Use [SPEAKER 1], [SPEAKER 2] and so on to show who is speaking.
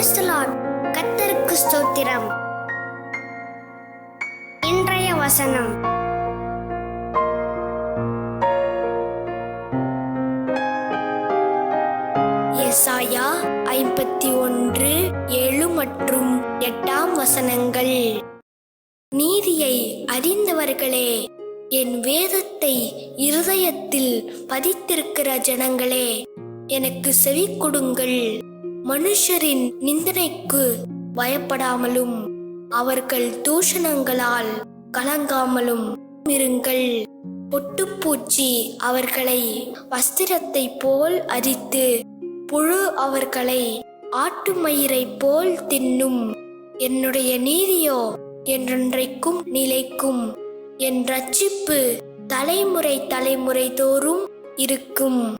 [SPEAKER 1] கத்தருக்கு ஸ்தோத்திரம். இன்றைய வசனம். எசாயா ஐம்பத்தி ஒன்று ஏழு மற்றும் எட்டாம் வசனங்கள். நீதியை அறிந்தவர்களே என் வேதத்தை இருதயத்தில் பதித்திருக்கிற ஜனங்களே எனக்கு செவி கொடுங்கள் மனுஷரின் நிந்தனைக்கு பயப்படாமலும் அவர்கள் தூஷணங்களால் கலங்காமலும் இருங்கள். பொட்டுப்பூச்சி அவர்களை வஸ்திரத்தை போல் அரித்து புழு அவர்களை ஆட்டுமயிரைப் போல் தின்னும். என்னுடைய நீதியோ என்றென்றைக்கும் நிலைக்கும். என் ரட்சிப்பு தலைமுறை தலைமுறை தோறும் இருக்கும்.